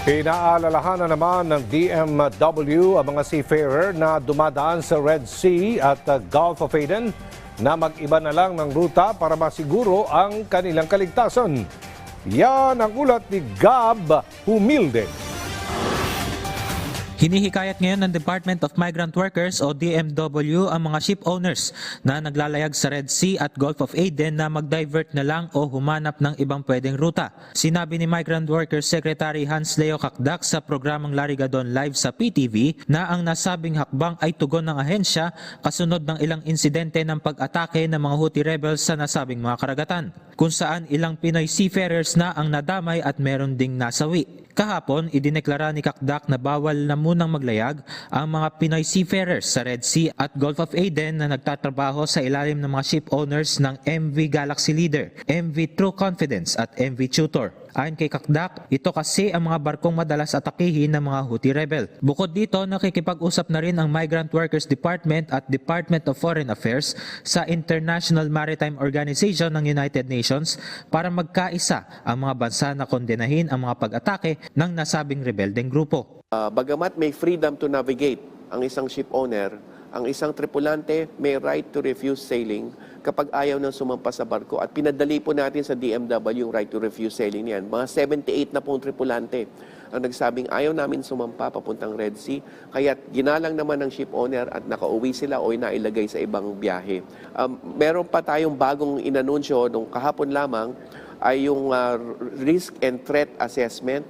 Pinaalalahanan naman ng DMW ang mga seafarer na dumadaan sa Red Sea at uh, Gulf of Aden na mag-iba na lang ng ruta para masiguro ang kanilang kaligtasan. Yan ang ulat ni Gab Humilde. Hinihikayat ngayon ng Department of Migrant Workers o DMW ang mga ship owners na naglalayag sa Red Sea at Gulf of Aden na mag-divert na lang o humanap ng ibang pwedeng ruta. Sinabi ni Migrant Workers Secretary Hans Leo Kakdak sa programang Larigadon Live sa PTV na ang nasabing hakbang ay tugon ng ahensya kasunod ng ilang insidente ng pag-atake ng mga Houthi rebels sa nasabing mga karagatan kung saan ilang Pinoy seafarers na ang nadamay at meron ding nasawi. Kahapon, idineklara ni Kakdak na bawal na munang maglayag ang mga Pinoy seafarers sa Red Sea at Gulf of Aden na nagtatrabaho sa ilalim ng mga ship owners ng MV Galaxy Leader, MV True Confidence at MV Tutor. Ayon kay Kakdak, ito kasi ang mga barkong madalas atakihin ng mga Houthi rebel. Bukod dito, nakikipag-usap na rin ang Migrant Workers Department at Department of Foreign Affairs sa International Maritime Organization ng United Nations para magkaisa ang mga bansa na kondenahin ang mga pag-atake ng nasabing rebeldeng grupo. Uh, bagamat may freedom to navigate ang isang ship owner, ang isang tripulante may right to refuse sailing kapag ayaw nang sumampa sa barko. At pinadali po natin sa DMW yung right to refuse sailing niyan. Mga 78 na pong tripulante ang nagsabing ayaw namin sumampa papuntang Red Sea. Kaya ginalang naman ng ship owner at nakauwi sila o nailagay sa ibang biyahe. Um, meron pa tayong bagong inanunsyo nung kahapon lamang ay yung uh, risk and threat assessment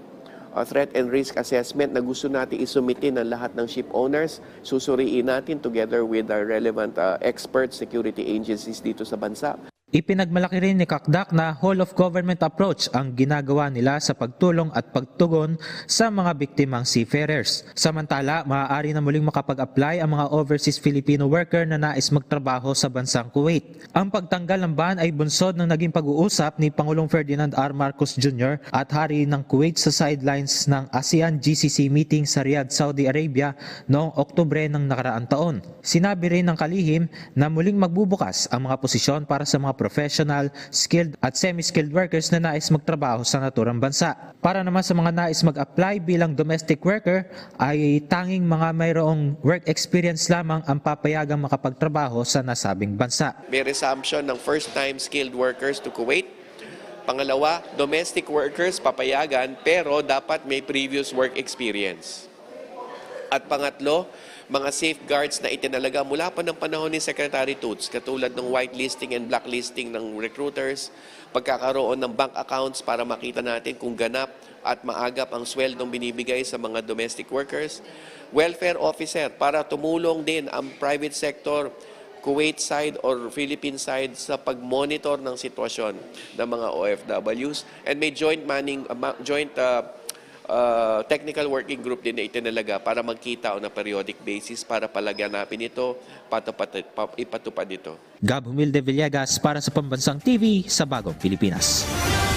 uh, threat and risk assessment na gusto natin isumitin ng lahat ng ship owners. Susuriin natin together with our relevant uh, expert security agencies dito sa bansa. Ipinagmalaki rin ni Kakdak na whole of government approach ang ginagawa nila sa pagtulong at pagtugon sa mga biktimang seafarers. Samantala, maaari na muling makapag-apply ang mga overseas Filipino worker na nais magtrabaho sa bansang Kuwait. Ang pagtanggal ng ban ay bunsod ng naging pag-uusap ni Pangulong Ferdinand R. Marcos Jr. at Hari ng Kuwait sa sidelines ng ASEAN GCC meeting sa Riyadh, Saudi Arabia noong Oktubre ng nakaraang taon. Sinabi rin ng kalihim na muling magbubukas ang mga posisyon para sa mga professional, skilled at semi-skilled workers na nais magtrabaho sa naturang bansa. Para naman sa mga nais mag-apply bilang domestic worker ay tanging mga mayroong work experience lamang ang papayagang makapagtrabaho sa nasabing bansa. May resumption ng first-time skilled workers to Kuwait. Pangalawa, domestic workers papayagan pero dapat may previous work experience. At pangatlo, mga safeguards na itinalaga mula pa ng panahon ni Secretary Toots, katulad ng whitelisting and blacklisting ng recruiters, pagkakaroon ng bank accounts para makita natin kung ganap at maagap ang sweldong binibigay sa mga domestic workers, welfare officer para tumulong din ang private sector Kuwait side or Philippine side sa pag-monitor ng sitwasyon ng mga OFWs and may joint manning uh, joint uh, uh, technical working group din na itinalaga para magkita on a periodic basis para palaganapin ito, patupat, pa- ipatupad ito. Gab Humilde Villegas para sa Pambansang TV sa Bagong Pilipinas.